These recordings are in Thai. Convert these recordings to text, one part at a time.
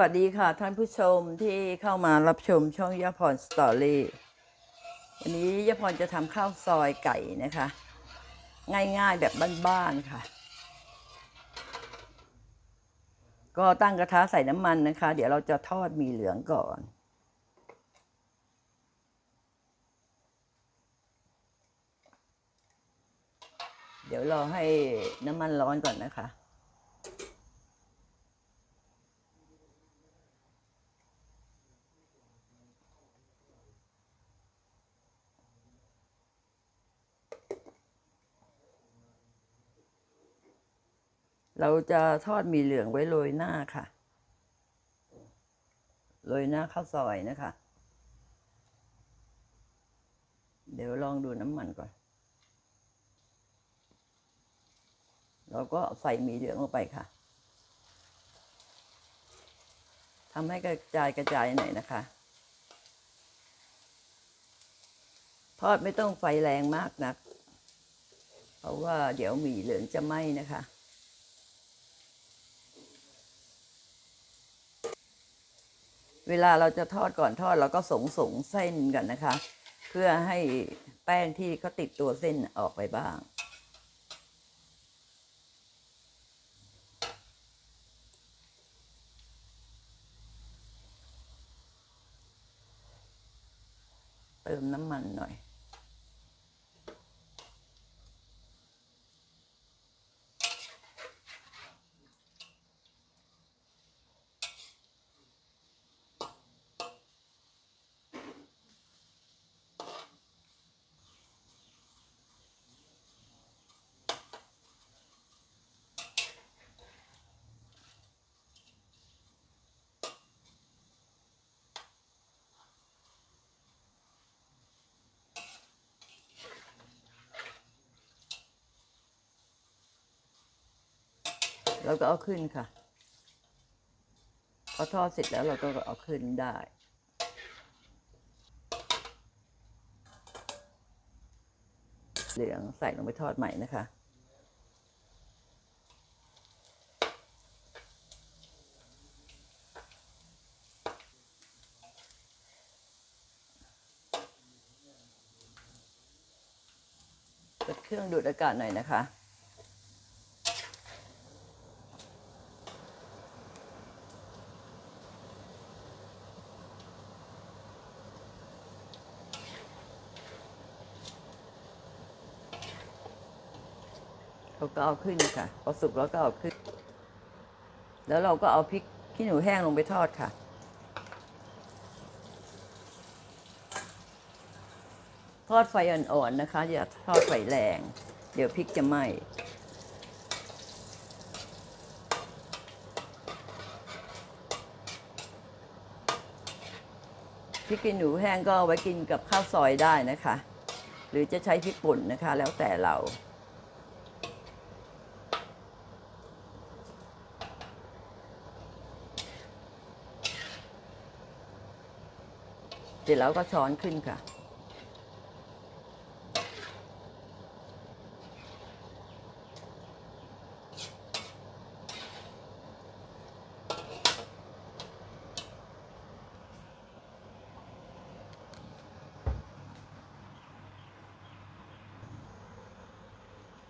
วัสดีค่ะท่านผู้ชมที่เข้ามารับชมช่องยาพรสตอรี่วันนี้ยาพรจะทำข้าวซอยไก่นะคะ ง่ายๆแบบบ้านๆค่ะ ก็ตั้งกระทะใส่น้ำมันนะคะ เดี๋ยวเราจะทอดมีเหลืองก่อนเดี๋ยวรอให้น้ำมันร้อนก่อนนะคะ เราจะทอดหมีเหลืองไว้โรยหน้าค่ะโรยหน้าข้าวซอยนะคะ เดี๋ยวลองดูน้ำมันก่อน เราก็ใส่หมีเหลืองลงไปค่ะทำให้กระจายกระจายหน่อยนะคะ ทอดไม่ต้องไฟแรงมากนัก เพราะว่าเดี๋ยวหมี่เหลืองจะไหม้นะคะ เวลาเราจะทอดก่อนทอดเราก็สงสงเส้นกันนะคะ เพื่อให้แป้งที่เขาติดตัวเส้นออกไปบ้างเติมน้ำมันหน่อย เราก็เอาขึ้นค่ะพอทอดเสร็จแล้วเราก็เอาขึ้นได้เหลืองใส่ลงไปทอดใหม่นะคะ เปิดเครื่องดูดอากาศหน่อยนะคะ เราก็เอาขึ้นค่ะพอสุกแล้วก็เอาขึ้น แล้วเราก็เอาพริกขี้หนูแห้งลงไปทอดค่ะ ทอดไฟอ่อนๆนะคะ อย่าทอดไฟแรง เดี๋ยวพริกจะไหม้พริกขี้หนูแห้งก็ไว้กินกับข้าวซอยได้นะคะ หรือจะใช้พริกป่นนะคะ แล้วแต่เรา เสร็จแล้วก็ช้อนขึ้นค่ะ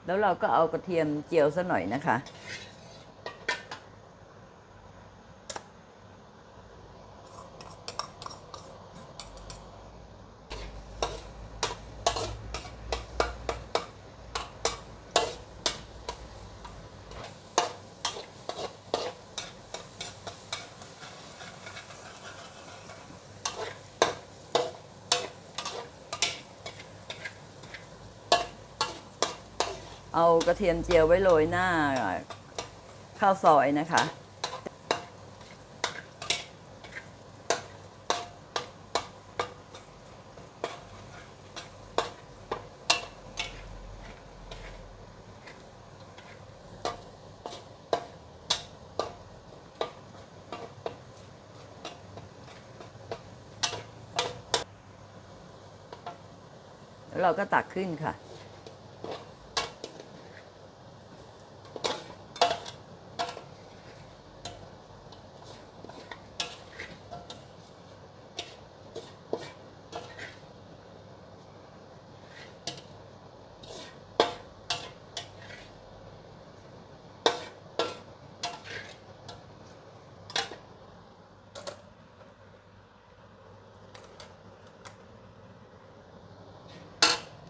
แล้วเราก็เอากระเทียมเจียวซะหน่อยนะคะ เอากระเทียมเจียวไว้โรยหน้าข้าวซอยนะคะแล้วเราก็ตักขึ้นค่ะ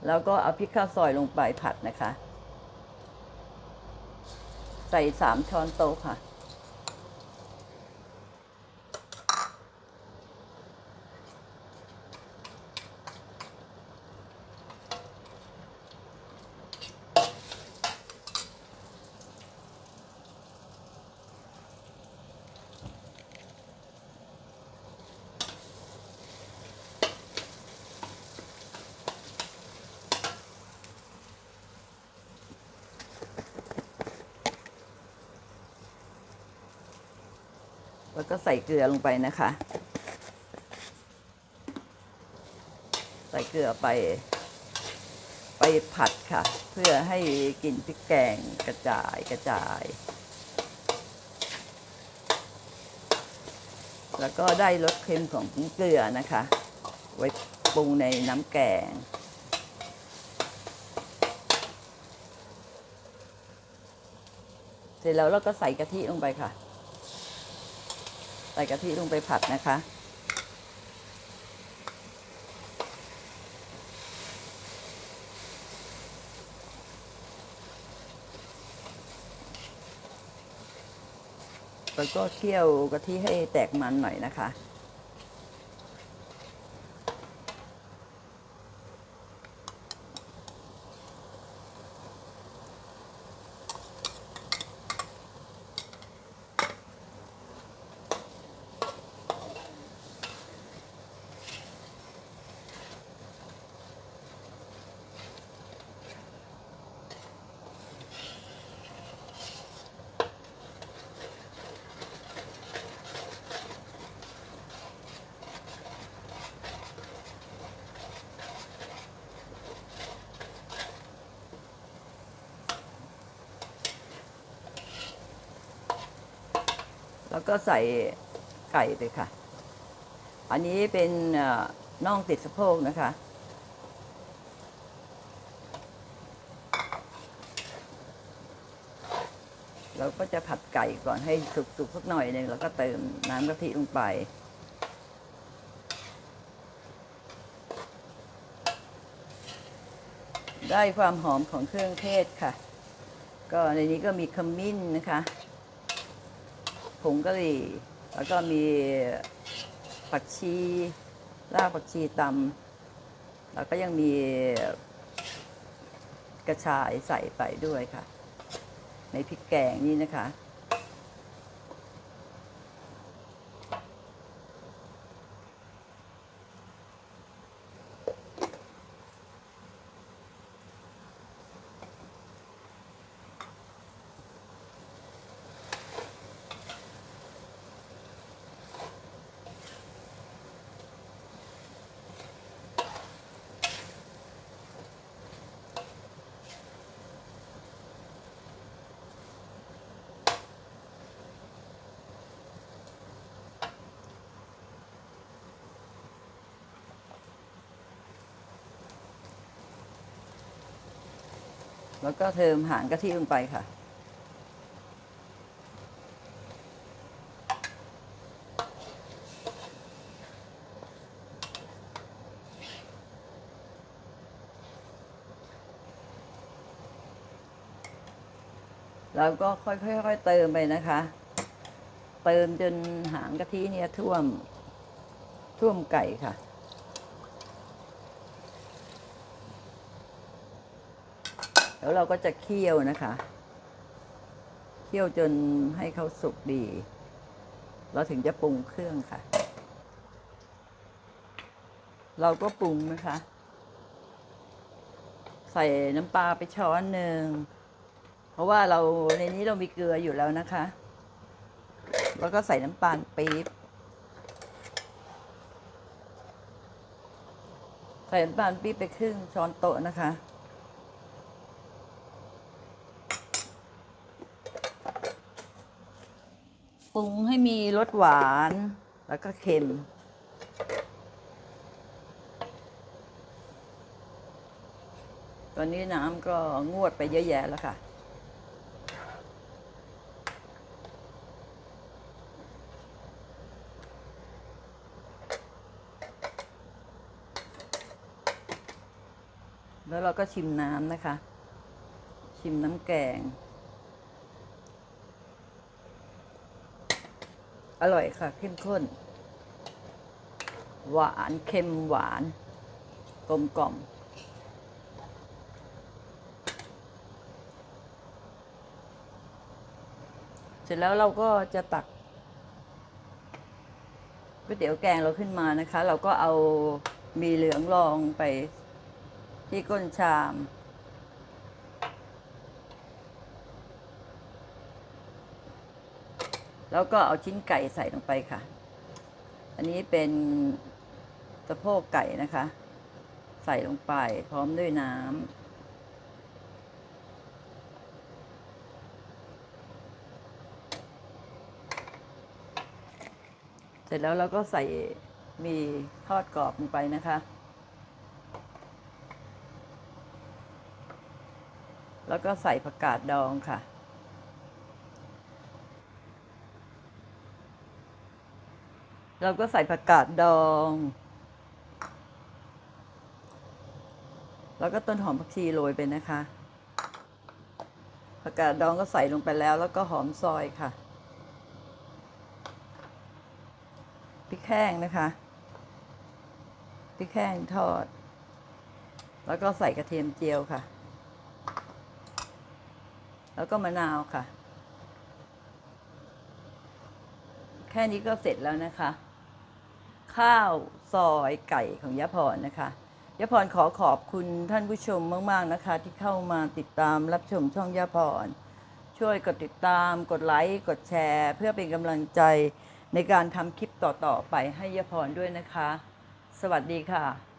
แล้วก็เอาพริกข้าวซอยลงไปผัดนะคะ ใส่สามช้อนโต๊ะค่ะ แล้วก็ใส่เกลือลงไปนะคะ ใส่เกลือไป ไปผัดค่ะ เพื่อให้กลิ่นพริกแกงกระจายกระจาย แล้วก็ได้รสเค็มของเกลือนะคะ ไว้ปรุงในน้ำแกงเสร็จแล้วเราก็ใส่กะทิลงไปค่ะ ใส่กะทิลงไปผัดนะคะ แล้วก็เคี่ยวกะทิให้แตกมันหน่อยนะคะ แล้วก็ใส่ไก่ไปค่ะ อันนี้เป็นน่องติดสะโพกนะคะ เราก็จะผัดไก่ก่อนให้สุกๆสักหน่อยหนึ่งแล้วก็เติมน้ำกะทิลงไปได้ความหอมของเครื่องเทศค่ะ ก็ในนี้ก็มีขมิ้นนะคะ ผงกะหรี่ แล้วก็มีผักชีรากผักชีตำแล้วก็ยังมีกระชายใส่ไปด้วยค่ะ ในพริกแกงนี่นะคะ แล้วก็เติมหางกะทิลงไปค่ะเราก็ค่อยๆเติมไปนะคะ เติมจนหางกะทิเนี่ยท่วมท่วมไก่ค่ะ แล้วเราก็จะเคี่ยวนะคะ เคี่ยวจนให้เขาสุกดี เราถึงจะปรุงเครื่องค่ะ เราก็ปรุงนะคะ ใส่น้ำปลาไปช้อนหนึ่ง เพราะว่าเราในนี้เรามีเกลืออยู่แล้วนะคะ แล้วก็ใส่น้ำตาลปี๊บใส่น้ำตาลปี๊บไปครึ่งช้อนโต๊ะนะคะ ปรุงให้มีรสหวานแล้วก็เค็ม ตอนนี้น้ำก็งวดไปเยอะแยะแล้วค่ะ แล้วเราก็ชิมน้ำนะคะ ชิมน้ำแกง อร่อยค่ะเข้มข้น หวานเค็มหวาน กลมกล่อมเสร็จแล้วเราก็จะตักก๋วยเตี๋ยวแกงเราขึ้นมานะคะ เราก็เอามีเหลืองรองไปที่ก้นชาม แล้วก็เอาชิ้นไก่ใส่ลงไปค่ะ อันนี้เป็นสะโพกไก่นะคะ ใส่ลงไปพร้อมด้วยน้ำเสร็จแล้วเราก็ใส่มีทอดกรอบลงไปนะคะ แล้วก็ใส่ผักกาดดองค่ะ เราก็ใส่ผักกาดดอง แล้วก็ต้นหอมผักชีโรยไปนะคะ ผักกาดดองก็ใส่ลงไปแล้ว แล้วก็หอมซอยค่ะ พริกแห้งนะคะ พริกแห้งทอด แล้วก็ใส่กระเทียมเจียวค่ะ แล้วก็มะนาวค่ะแค่นี้ก็เสร็จแล้วนะคะ ข้าวซอยไก่ของยะพรนะคะยะพรขอขอบคุณท่านผู้ชมมาก ๆนะคะ ที่เข้ามาติดตามรับชมช่องยะพร ช่วยกดติดตาม กดไลค์กดแชร์ เพื่อเป็นกำลังใจในการทำคลิปต่อ ๆ ไปให้ยะพรด้วยนะคะ สวัสดีค่ะ